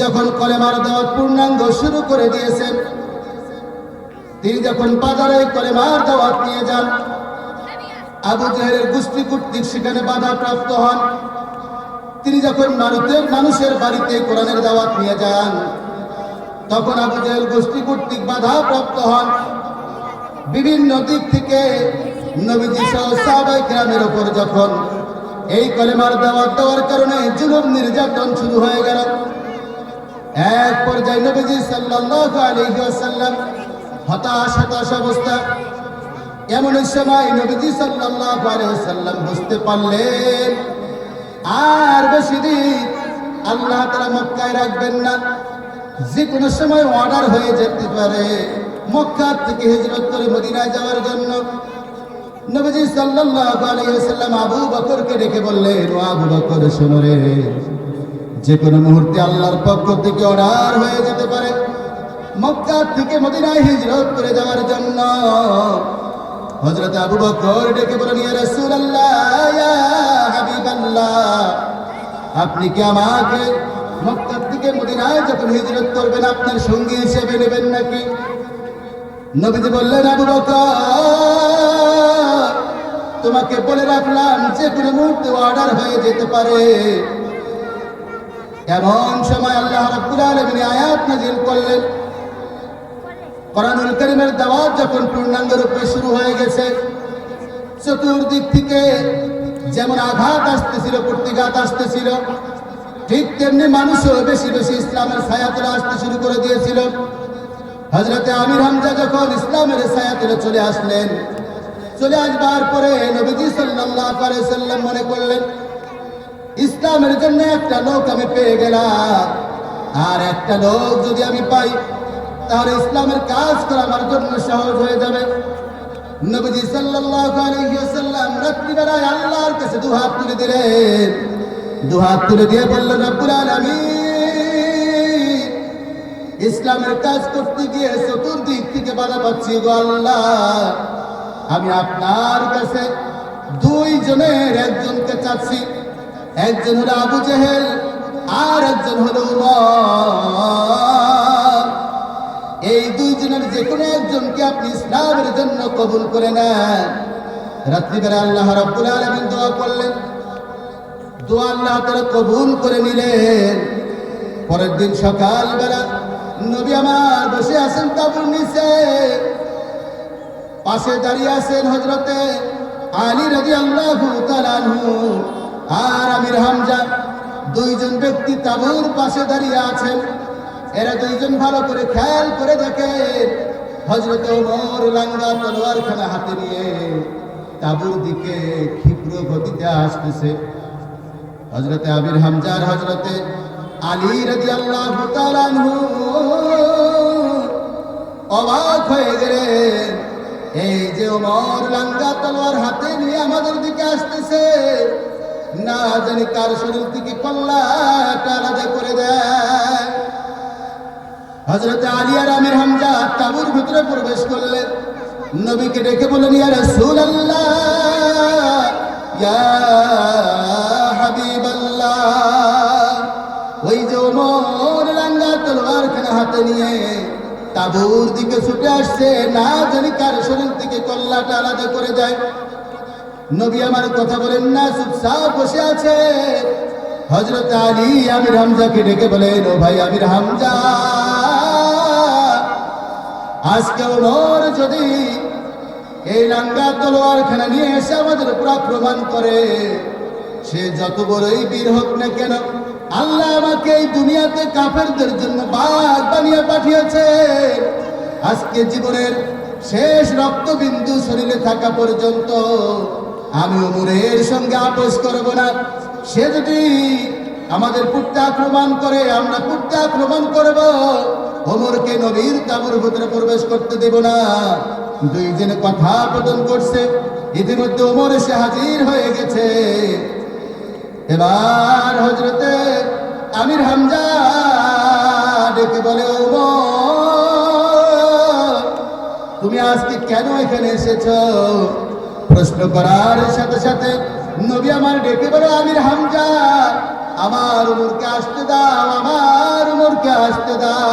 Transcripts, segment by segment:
যখন কলেমার দাওয়াত পূর্ণাঙ্গ শুরু করে দিয়েছেন, তিনি যখন বাজারে কলেমার দাওয়াত নিয়ে যান, আবু জাহেলের গোষ্ঠী কর্তৃক সেখানে বাধা প্রাপ্ত হন। তিনি যখন ভারতের মানুষের বাড়িতে কোরআনের দাওয়াত নিয়ে যান, তখন আবু জাহেল গোষ্ঠী কর্তৃক বাধা প্রাপ্ত হন। বিভিন্ন দিক থেকে নবীজি সহ সাহাবাই গ্রামের ওপর যখন এই কলেমার দাওয়াত দেওয়ার কারণে জুলুম নির্যাতন শুরু হয়ে গেল, এক পর্যায়ে নবীজি সাল্লাল্লাহু আলাইহি ওয়াসাল্লাম হতাশ হতাশ অবস্থা। এমন সময় নবীজি সাল্লাল্লাহু আলাইহি ওয়াসাল্লাম বুঝতে পারলেন, আর বেশি দিন আল্লাহ তাআলা মক্কায় রাখবেন না। যে কোনো সময় অর্ডার হয়ে যেতে পারে। মক্কা থেকে হিজরত করে মদিনায় যাওয়ার জন্য নবীজি সাল্লাল্লাহু আলাইহি ওয়াসাল্লাম আবু বকরকে ডেকে বললেন, ও আবু বকর, শোনো রে। যে কোনো মুহূর্তে আল্লাহর পক্ষ থেকে অর্ডার হয়ে যেতে পারে। মক্কা থেকে মদিনায় হিজরত করে যাওয়ার জন্য। হযরত আবু বকর ডেকে বলেন ইয়া রাসূলুল্লাহ, ইয়া হাবিবাল্লাহ, আপনি কি আমাকে মক্কা থেকে মদিনায় যখন হিজরত করবেন, আপনার সঙ্গী হিসেবে নেবেন নাকি? নবীজি বললেন, আবু বকর তোমাকে বলে রাখলাম যে কোনো মুহূর্তে অর্ডার হয়ে যেতে পারে। এমন সময় আল্লাহ রাব্বুল আলামিন আয়াত নাযিল করলেন। কোরআনুল কারীমের দাওয়াত যখন পূর্ণাঙ্গ রূপে শুরু হয়ে গেছে, চতুর্দিক থেকে যেমন আঘাত আসতেছিল, প্রতিঘাত আসতেছিল, ঠিক তেমনি মানুষও বেশি বেশি ইসলামের ছায়াতলে আসতে শুরু করে দিয়েছিল। হজরতে আমির হামজা যখন ইসলামের ছায়াতলে চলে আসলেন চলে আসবার পরে নবীজি আলাইহি সাল্লাম মনে করলেন, ইসলামের জন্য একটা লোক আমি পেয়ে গেলাম। আর একটা লোক যদি আমি পাই, তাহলে ইসলামের কাজ করা আমার জন্য সহজ হয়ে যাবে। নবীজি ওয়াসাল্লাম রাত্রিবেলায় আল্লাহর কাছে দুহাত তুলে দিলেন। দুহাত তুলে দিয়ে বললেন, রব্বুল আলামিন, ইসলামের কাজ করতে গিয়ে চতুর্দিক থেকে বাধা পাচ্ছি গো আল্লাহ। আমি আপনার কাছে দুই জনের একজনকে চাচ্ছি। একজন হলো আবু জেহেল, আর একজন হলো এই দুইজনের যে কোনো একজনকে আপনি ইসলামের জন্য কবুল করে নেন। রাত্রিবেলা আল্লাহ রাব্বুল আলামিন দোয়া করলেন। দোয়া আল্লাহ তারা কবুল করে নিলেন। পরের দিন সকালবেলা নবী আমার বসে আছেন তাবুর নিচে। পাশে দাঁড়িয়ে আছেন হজরতে আলী রাজি আল্লাহ আর আমির হামজা। দুইজন ব্যক্তি তাবুর পাশে দাঁড়িয়ে আছেন। এরা দুইজন ভালো করে খেয়াল করে দেখেন। হজরতে ওমর লাঙ্গা তলোয়ার খানা হাতে নিয়ে তাবুর দিকে ক্ষিপ্র গতিতে আসতেছে। হজরতে আমির হামজার হজরতে আলী রাজি আল্লাহ অবাক হয়ে গেলেন। এই যে ওমর লাঙ্গা তলোয়ার হাতে নিয়ে আমাদের দিকে আসতেছে, না জানি কার শরীর থেকে কল্লাটা আলাদা করে দেয়। হজরত আলী আর আমির হামজা তাবুর ভিতরে প্রবেশ করলেন। নবীকে ডেকে বলেন ইয়া রাসূলুল্লাহ, ইয়া হাবিবাল্লাহ। ওই যে ওমর লাঙ্গা তলোয়ার খানা হাতে নিয়ে তাবুর দিকে ছুটে আসছে, না জানি কার শরীর থেকে কল্লাটা আলাদা করে দেয়। নবী আমার কথা বলেন না, চুপচাপ বসে আছে। হজরত আলী আমির হামজাকে ডেকে বলেন, ও ভাই আমির হামজা, আজকে ওমর যদি এই লাঙ্গা তলোয়ার খানা নিয়ে এসে আমাদের উপর আক্রমণ করে, সে যত বড়ই বীর হোক না কেন আল্লাহ আমাকে এই দুনিয়াতে কাফেরদের জন্য বাঘ বানিয়ে পাঠিয়েছে। আজকে জীবনের শেষ রক্তবিন্দু শরীরে থাকা পর্যন্ত আমি উমরের সঙ্গে আপোষ করব না। সে যদি আমাদের পুত্র আক্রমণ করে, আমরা পুত্র আক্রমণ করব ওমরকে নবীর তাবুর ভিতরে প্রবেশ করতে দেব না। দুই দুইজনে কথা প্রদান করছে। ইতিমধ্যে ওমর এসে হাজির হয়ে গেছে। এবার হজরতে আমির হামজা ডেকে বলে তুমি আজকে কেন এখানে এসেছ? প্রশ্ন করার সাথে সাথে নবী আমার ডেকে বলে, আমির হামজা, আমার উমরকে আসতে দাও, আমার উমরকে আসতে দাও।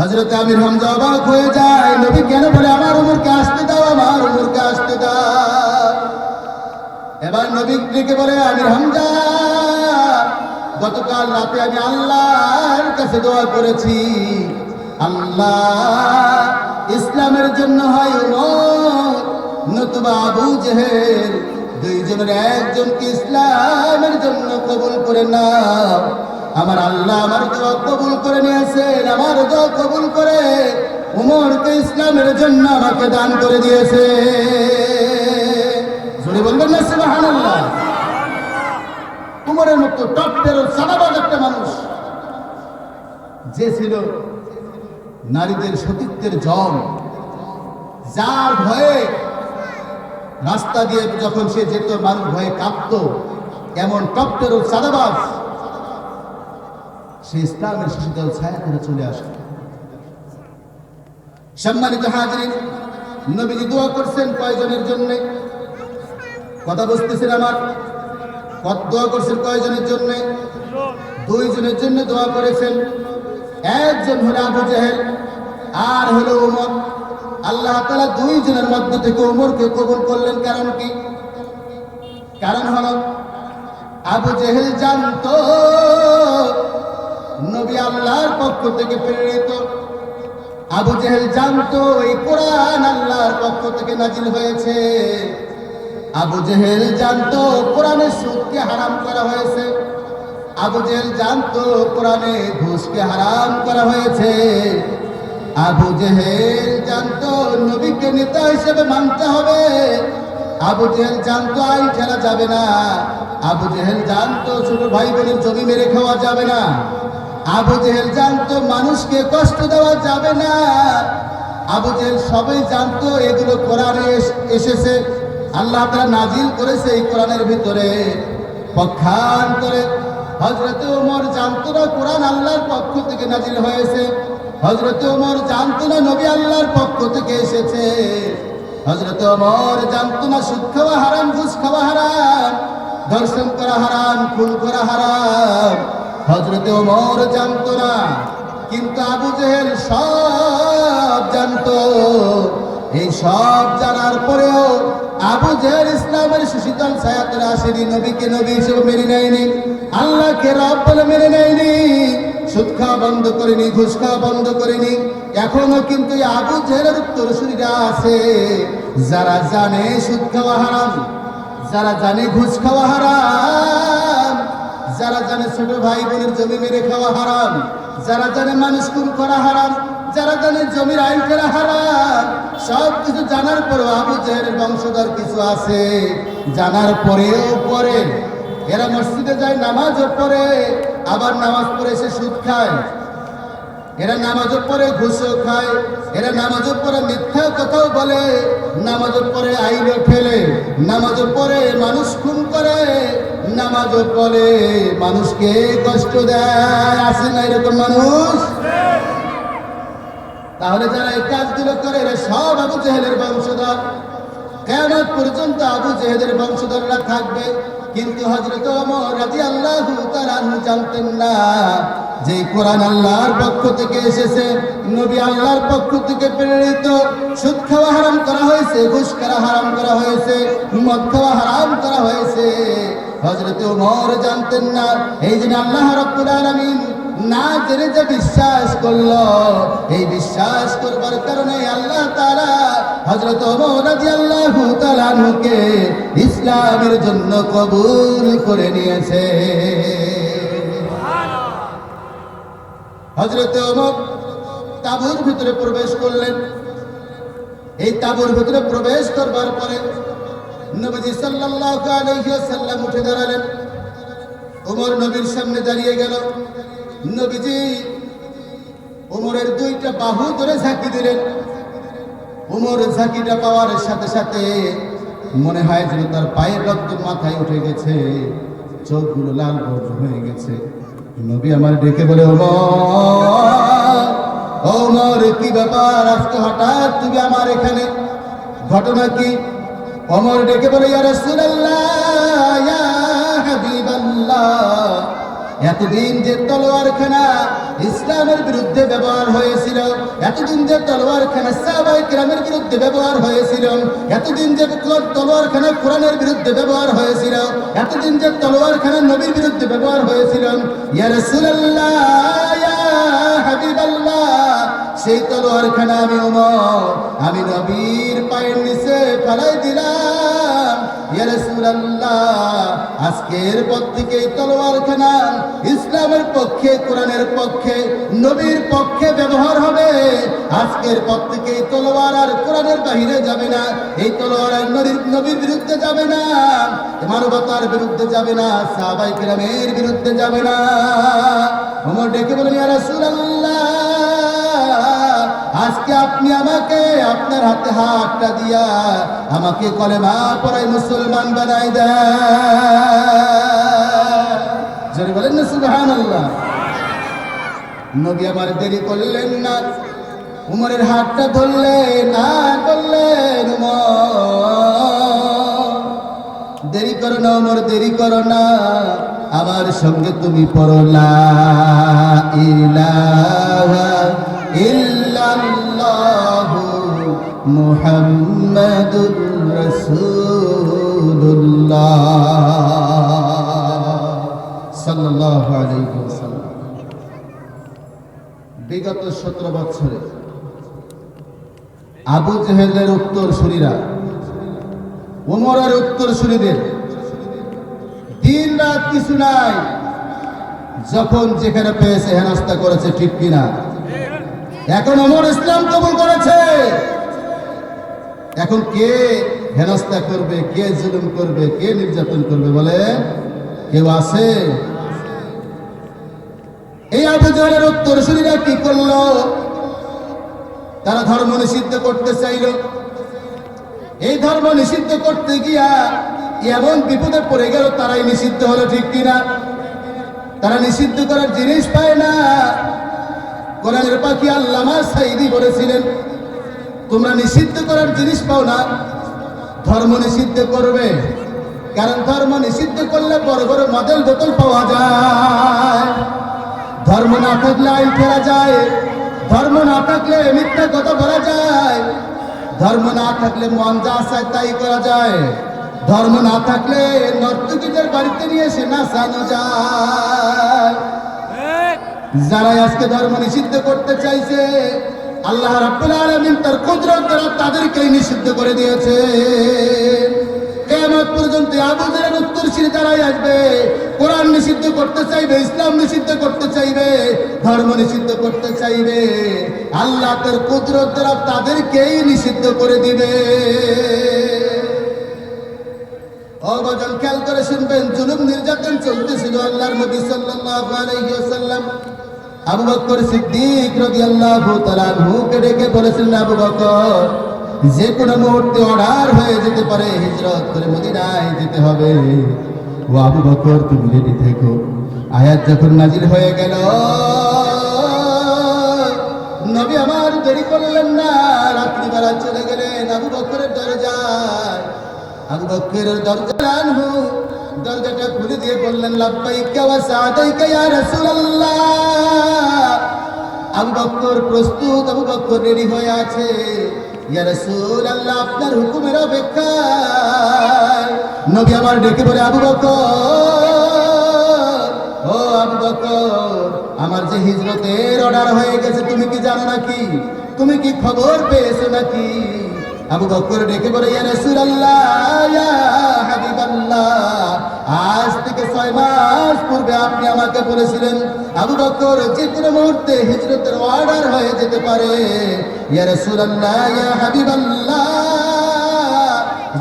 হজরত আমির হামজা অবাক হয়ে যায়, নবী কেন বলে, আমার উমরকে আসতে নবী ডেকে বলে, আমির হামজা, গতকাল রাতে আমি আল্লাহর কাছে দোয়া করেছি। আল্লাহ ইসলামের জন্য হয় নতুবা আবু জেহেল, দুইজনের একজনকে ইসলামের জন্য কবুল করে না আমার আল্লাহ আমার দোয়া কবুল করে নিয়েছেন, আমার দোয়া কবুল করে উমরকে ইসলামের জন্য আমাকে দান করে দিয়েছে। টপ একটা মানুষ, যে ছিল নারীদের সতীত্বের জম যার ভয়ে রাস্তা দিয়ে যখন সে যেত, মানুষ ভয়ে কাঁপত। এমন টপ তেরো সাদাবাজ, সে ইসলামের শিশুদল ছায়া করে চলে আসে। সম্মানিত হাজির নবীজি দোয়া করছেন কয়জনের জন্য? কথা বুঝতেছেন আমার? দোয়া করছেন কয়জনের জন্য? দুইজনের জন্য দোয়া করেছেন। একজন হলো আবু জাহেল, আর হলো উমর। আল্লাহ তালা দুইজনের মধ্যে থেকে উমরকে কবুল করলেন। কারণ কি? কারণ হলো, আবু জেহেল জানতো নবী আল্লাহর পক্ষ থেকে প্রেরিত। আবু জেহেল জানতো এই কোরআন আল্লাহর পক্ষ থেকে নাজিল হয়েছে। আবু জেহেল জানতো কোরআনে সুদকে হারাম করা হয়েছে। আবু জেহেল জানতো কোরআনে ঘুষকে হারাম করা হয়েছে। আবু জেহেল জানতো নবীকে নেতা হিসেবে মানতে হবে। আবু জেহেল জানতো আইন খেলা যাবে না। আবু জেহেল জানতো ছোট ভাই বোনের জমি মেরে খাওয়া যাবে না। আবু জেহেল জানতো মানুষকে কষ্ট দেওয়া যাবে না। আবু জেহেল সবাই জানতো এগুলো কোরআনে এসেছে। আল্লাহ তারা নাজিল করেছে এই কোরআনের ভিতরে। পক্ষান্তরে হজরত ওমর জানতো না কোরআন আল্লাহর পক্ষ থেকে নাজিল হয়েছে। হজরত ওমর জানতো না নবী আল্লাহর পক্ষ থেকে এসেছে। হজরত ওমর জানতো না সুদ খাওয়া হারাম ঘুষ খাওয়া হারাম দর্শন করা হারাম, খুন করা হারাম। হজরত ওমর জানতো না কিন্তু আবু জেহেল সব জানতো। এই সব জানার পরেও আবু জেহেল ইসলামের সুশীতল ছায়াতের আসেনি নবীকে নবী হিসেবে মেনে নেয়নি। আল্লাহকে রব বলে মেনে নেয়নি। খাওয়া বন্ধ করেনি, ঘুষ খাওয়া বন্ধ করেনি। এখনও কিন্তু আবু জেহেলের উত্তরসূরিরা আছে। যারা জানে সুদ খাওয়া হারাম, যারা জানে ঘুষ খাওয়া হারাম, যারা জানে ছোট ভাই বোনের জমি মেরে খাওয়া হারাম, যারা জানে মানুষ খুন করা হারাম যারা জানে জমির আইন করা হারাম, সব কিছু জানার পরেও আবু জেহের বংশধর কিছু আছে। জানার পরেও পরে। এরা মসজিদে যায়, নামাজও পড়ে, আবার নামাজ পড়ে সে সুদ খায়। এরা নামাজও পড়ে, ঘুষও খায়। এরা নামাজও পড়ে, মিথ্যা কথাও বলে। নামাজও পড়ে, আইনও ফেলে। নামাজও পড়ে, মানুষ খুন করে। নামাজও পড়ে, মানুষকে কষ্ট দেয়। আসে না এরকম মানুষ? তাহলে যারা এই কাজগুলো করে এরা সব আবু জেহেলের বংশধর। কেমন পর্যন্ত আবু জেহেদের বংশধররা থাকবে। কিন্তু হজরত তাআলা আনহু জানতেন না যে কোরআন আল্লাহর পক্ষ থেকে এসেছে, নবী আল্লাহর পক্ষ থেকে প্রেরিত। সুদ খাওয়া হারাম করা হয়েছে, ঘুষ করা হারাম করা হয়েছে, মদ খাওয়া হারাম করা হয়েছে। হজরত ওমর জানতেন না, এই জন্য আল্লাহ রাব্বুল আলামিন না জেনে যে বিশ্বাস করল, এই বিশ্বাস করবার কারণে আল্লাহ ওমর রাদিয়াল্লাহু তাআলা আনহুকে ইসলামের জন্য কবুল করে নিয়েছে। হযরত ওমর তাবুর ভিতরে প্রবেশ করলেন। এই তাবুর ভিতরে প্রবেশ করবার পরে নবীজি সাল্লাল্লাহু আলাইহি ওয়াসাল্লাম উঠে দাঁড়ালেন। ওমর নবীর সামনে দাঁড়িয়ে গেল। নবীজি ওমরের দুইটা বাহু ধরে ঝাঁকি দিলেন। ওমর ঝাঁকিটা পাওয়ার সাথে সাথে মনে হয় যেন তার পায়ের রক্ত মাথায় উঠে গেছে, চোখগুলো লাল বর্জ হয়ে গেছে। নবী আমার ডেকে বলে, ওমর কি ব্যাপার? আজকে হঠাৎ তুমি আমার এখানে? ঘটনা কি? অমর ডেকে বলে, ইয়া রাসূলুল্লাহ, ইয়া হাবিবাল্লাহ। এতদিন যে তলোয়ারখানা ইসলামের বিরুদ্ধে ব্যবহার হয়েছিল, এতদিন যে তলোয়ারখানা সাহাবাই গ্রামের বিরুদ্ধে ব্যবহার হয়েছিল, এতদিন যে তলোয়ারখানা কোরআনের বিরুদ্ধে ব্যবহার হয়েছিল, এতদিন যে তলোয়ারখানা নবীর বিরুদ্ধে ব্যবহার হয়েছিল। ইয়া রাসূলুল্লাহ, ইয়া হাবিবাল্লাহ। সেই তলোয়ারখানা আমি ওমর, আমি নবীর পায়ের নিচে ফেলাই দিলাম। আজকের পর থেকে এই তলোয়ারখানা ইসলামের পক্ষে, কোরআনের পক্ষে, নবীর পক্ষে ব্যবহার হবে। আজকের পর থেকে তলোয়ার আর কোরআনের বাহিরে যাবে না, এই তলোয়ার আর নবীর নবীর বিরুদ্ধে যাবে না, মানবতার বিরুদ্ধে যাবে না সাহাবাই কিরামের বিরুদ্ধে যাবে না। ওমর ডেকে বলেন ইয়া রাসূলুল্লাহ আজকে আপনি আমাকে আপনার হাতে হাতটা দিয়া আমাকে কলেমা পড়াই মুসলমান বানাই দেয় বলেন না, সুবহানাল্লাহ। নবী আমার দেরি করলেন না। উমরের হাতটা ধরলে না করলেন দেরি করো না, উমর, দেরি করো না। আমার সঙ্গে তুমি পড়ো, লা ইলাহা ইল্লাল্লাহু মুহাম্মাদুর রাসূলুল্লাহ। সাল্লাল্লাহু আলাইহি ওয়াসাল্লাম। বিগত সতেরো বছরে আবু জেহেলের উত্তর ওমরের উত্তর সুরীদের দিন রাত কিছু নাই, যখন যেখানে পেয়েছে হেনস্থা করেছে ঠিক কিনা এখন ওমর ইসলাম কবুল করেছে। এখন কে হেনস্থা করবে, কে জুলুম করবে, কে নির্যাতন করবে বলে কেউ আছে? এই আবু জাহেলের উত্তরসূরিরা কি করল? তারা ধর্ম নিষিদ্ধ করতে চাইল। এই ধর্ম নিষিদ্ধ করতে গিয়া এমন বিপদে পড়ে গেল, তারাই নিষিদ্ধ হলো ঠিক কিনা? তারা নিষিদ্ধ করার জিনিস পায় না। কোরআনের পাখি আল্লামা সাইদি বলেছিলেন, তোমরা নিষিদ্ধ করার জিনিস পাও না, ধর্ম নিষিদ্ধ করবে। কারণ ধর্ম নিষিদ্ধ করলে বড় বড় মডেল বোতল পাওয়া যায়। ধর্ম না থাকলে আইন ফেরা যায়, ধর্ম না থাকলে মিথ্যা কথা বলা যায়। ধর্ম না থাকলে মন যা চায় তাই করা যায়। ধর্ম না থাকলে নর্তকীদের বাড়িতে নিয়ে এসে নাচানো যায়। যারা আজকে ধর্ম নিষিদ্ধ করতে চাইছে, আল্লাহ রাব্বুল আলামিন তার কুদরত দ্বারা তাদেরকেই নিষিদ্ধ করে দিয়েছে। কেয়ামত পর্যন্ত আবু জাহেলের উত্তরসূরি তারাই আসবে, কোরআন নিষিদ্ধ করতে চাইবে, ইসলাম নিষিদ্ধ করতে চাইবে, ধর্ম নিষিদ্ধ করতে চাইবে, আল্লাহ তার কুদরত দ্বারা তাদেরকেই নিষিদ্ধ করে দিবে। অবাদন খেয়াল করে শুনবেন, জুলুম নির্যাতন চলতেছিল আল্লাহর নবী সাল্লাল্লাহু আলাইহি ওয়াসাল্লাম। আবু বকর সিদ্দিক রাদিয়াল্লাহু তাআলা আনহুকে ডেকে বলেছিলেন, আবু বকর যে কোনো মুহূর্তে অর্ডার হয়ে যেতে পারে, হিজরত করে মদিনায় যেতে হবে। ও আবু বকর তুমি রেডি থেকো। আয়াত যখন নাজিল হয়ে গেল, নবী আমার দেরি করলেন না, রাত্রিবেলা চলে গেলেন আবু বকরের দরজায়। আবু বকরের দরজা আনহু দরজাটা খুলে দিয়ে বললেন, লাব্বাইকা ওয়া সাদাইকা ইয়া রাসূলুল্লাহ। আবু বকর প্রস্তুত, আবু বকর রেডি হয়ে আছে। ইয়া রাসূলুল্লাহ, আপনার হুকুমের অপেক্ষায়। নবী আমার ডেকে বলে, আবু বকর ও আবু বকর আমার যে হিজরতের অর্ডার হয়ে গেছে, তুমি কি জানো নাকি? তুমি কি খবর পেয়েছ নাকি? আবু বকর ডেকে বলে, ইয়া রাসূলুল্লাহ, ইয়া হাবিবাল্লাহ, আজ থেকে ছয় মাস পূর্বে আপনি আমাকে বলেছিলেন, আবু বকর যে কোনো মুহূর্তে হিজরতের অর্ডার হয়ে যেতে পারে। ইয়া রাসূলুল্লাহ, ইয়া হাবিবাল্লাহ,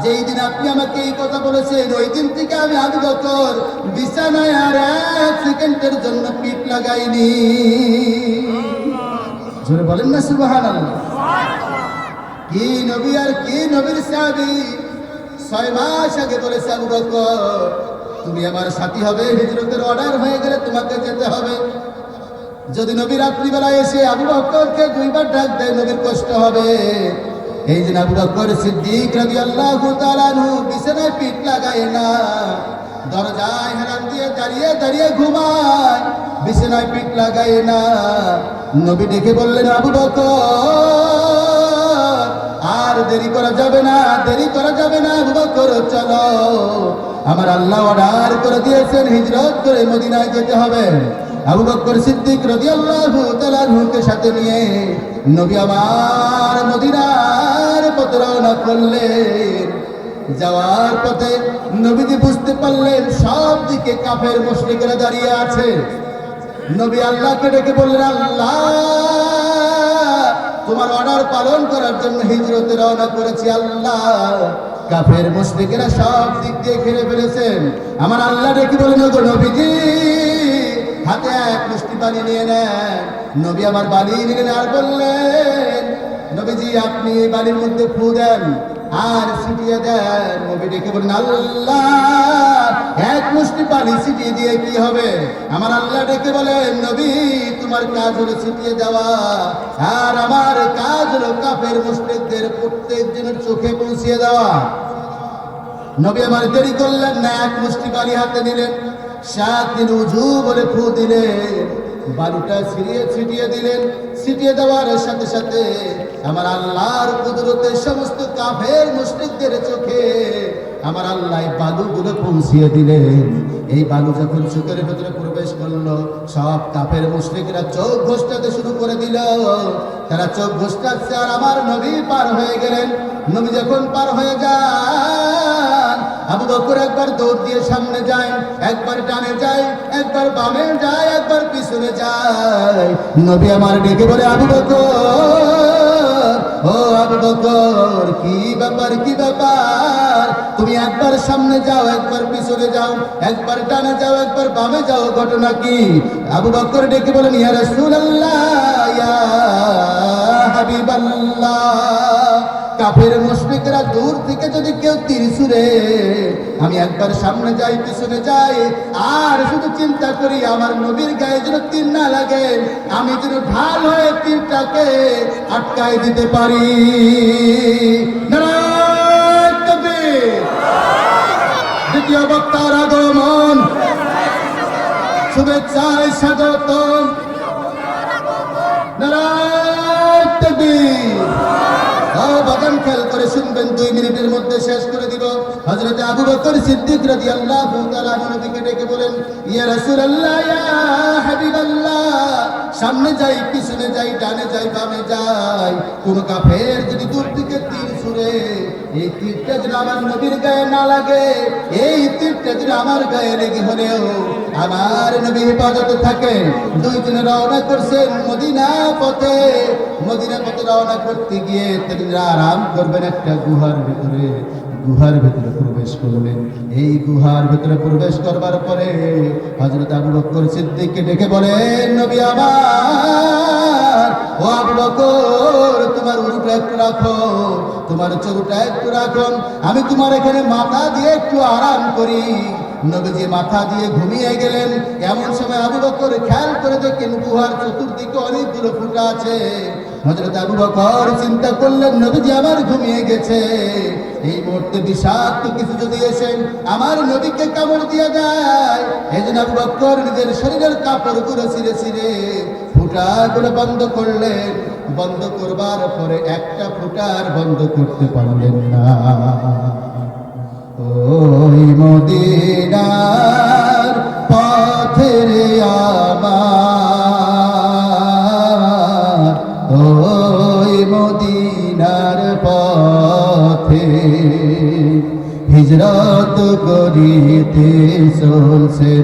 যেই দিন আপনি আমাকে এই কথা বলেছেন, ওই দিন থেকে আমি আবু বকর বিছানায় আর এক সেকেন্ডের জন্য পিঠ লাগাইনি। জোরে বলেন না, সুবহানাল্লাহ। কি নবী আর কি নবীর সাহাবী? ছয় মাস আগে বলেছে আবু বকর, তুমি আমার সাথী হবে, হিজরতের অর্ডার হয়ে গেলে তোমাকে যেতে হবে। যদি নবী রাত্রিবেলা এসে আবু বক্করকে দুইবার ডাক দেয়, নবীর কষ্ট হবে। এই যে আবু বক্কর সিদ্দিক তাআলা আনহু বিছানায় পিঠ লাগায় না, দরজায় হেলান দিয়ে দাঁড়িয়ে দাঁড়িয়ে ঘুমায়, বিছানায় পিঠ লাগায় না। নবী ডেকে বললেন, আবু বকর আর দেরি করা যাবে না, দেরি করা যাবে না বকর, চলো। আমার আল্লাহ অর্ডার করে দিয়েছেন, হিজরত করে মদিনায় যেতে হবে। আবু বকর সিদ্দিক রাদিয়াল্লাহু তাআলা আনহুকে সাথে নিয়ে নবী আমার মদিনার পথে রওনা করলেন। যাওয়ার পথে নবীজি বুঝতে পারলেন, সব দিকে কাফের মুশরিকরা দাঁড়িয়ে আছে। নবী আল্লাহকে ডেকে বললেন, আল্লাহ! তোমার অর্ডার পালন করার জন্য হিজরতে রওনা করেছি আল্লাহ। কাফের মুশরিকেরা সব দিক দিয়ে ঘিরে ফেলেছেন। আমার আল্লাহ ডেকে বলেন, ওগো নবীজি, হাতে এক মুষ্টি পানি নিয়ে নেন। নবী আমার বালি নিলেন আর বললেন, নবীজি, আপনি এই বালির মধ্যে ফু দেন। আর ছিটিয়ে দেন। নবী ডেকে বলেন আল্লাহ, এক মুষ্টি পানি ছিটিয়ে দিয়ে কি হবে? আমার আল্লাহ ডেকে বলেন, নবী, তোমার কাজ হলো ছিটিয়ে দেওয়া। আর আমার কাজ হলো কাফের মুশরিকদের প্রত্যেক জনের চোখে পৌঁছিয়ে দেওয়া। নবী আমার দেরি করলেন না, এক মুষ্টি বালি হাতে নিলেন, সাত দিন উজু বলে ফু দিলেন বালুটা ছিঁড়িয়ে ছিটিয়ে দিলেন। ছিটিয়ে দেওয়ার সাথে সাথে আমার আল্লাহর কুদরতে সমস্ত কাফের মুশরিকদের চোখে আমার আল্লাহ বালুগুলো পৌঁছিয়ে দিলেন। এই বালু যখন চোখের ভেতরে প্রবেশ করল, সব কাফের মুশরিকরা চোখ ঘোষটাতে শুরু করে দিল। তারা চোখ ঘোষটাচ্ছে আর আমার নবী পার হয়ে গেলেন। নবী যখন পার হয়ে যান, আবু বকর একবার দৌড় দিয়ে সামনে যায়, একবার টানে যায়, একবার বামে যায়, একবার পিছনে যায়। নবী আমার ডেকে বলে, আবু বকর, ও আবু বকর, কি ব্যাপার কি ব্যাপার? তুমি একবার সামনে যাও, একবার পিছনে যাও, একবার ডানে যাও, একবার বামে যাও, ঘটনা কি? আবু বকর ডেকে বলেন ইয়া রাসূলুল্লাহ, ইয়া হাবিবাল্লাহ। কাফের মুশরিকরা দূর থেকে যদি কেউ তীর ছুড়ে আমি একবার সামনে যাই, পিছনে যাই, আর শুধু চিন্তা করি আমার নবীর গায়ে যেন তীর না লাগে, আমি যেন ঢাল হয়ে তীরটাকে আটকাই দিতে পারি। দ্বিতীয় বক্তার আগমন। শুভেচ্ছায় স্বাগতম। বাগান খেয়াল করে শুনবেন, দুই মিনিটের মধ্যে শেষ করে দিব। হযরত আবু বকর সিদ্দিক তাআলা আনহু নবীকে ডেকে বলেন, ইয়া ইয়া হাবিবাল্লাহ, সামনে যাই, পিছনে যাই, ডানে যাই, বামে যাই। কোন কাফের যদি দূর থেকে তীর ছুড়ে, এই তীরটা যেন আমার নবীর গায়ে না লাগে, এই তীরটা যেন আমার গায়ে লেগে হলেও আমার নবী হেফাজতে থাকে। দুই দিনে রওনা করছেন মদিনা পথে। মদিনা পথে রওনা করতে গিয়ে তিনি আরাম করবেন একটা গুহার ভিতরে। গুহার ভিতরে প্রবেশ করলেন। এই গুহার ভিতরে প্রবেশ করবার পরে হযরত আবু সিদ্দিককে ডেকে বলেন, নবী আমার, ও আবু তোমার উরুটা একটু রাখো, তোমার চরুটা একটু রাখো। আমি তোমার এখানে মাথা দিয়ে একটু আরাম করি। নবীজি মাথা দিয়ে ঘুমিয়ে গেলেন। এমন সময় আবু বকর খেয়াল করে দেখেন গুহার চতুর্দিকে অনেকগুলো ফুটা আছে। হযরত আবু বকর চিন্তা করলেন, নবীজি আমার ঘুমিয়ে গেছে। এই মুহূর্তে বিষাক্ত কিছু যদি এসে আমার নবীকে কামড় দিয়ে দেয় এই আবু বকর, নিজের শরীরের কাপড়গুলো ছিঁড়ে ছিঁড়ে ফুটাগুলো বন্ধ করলেন। বন্ধ করবার পরে একটা ফুটার বন্ধ করতে পারলেন না। ওই চলছে।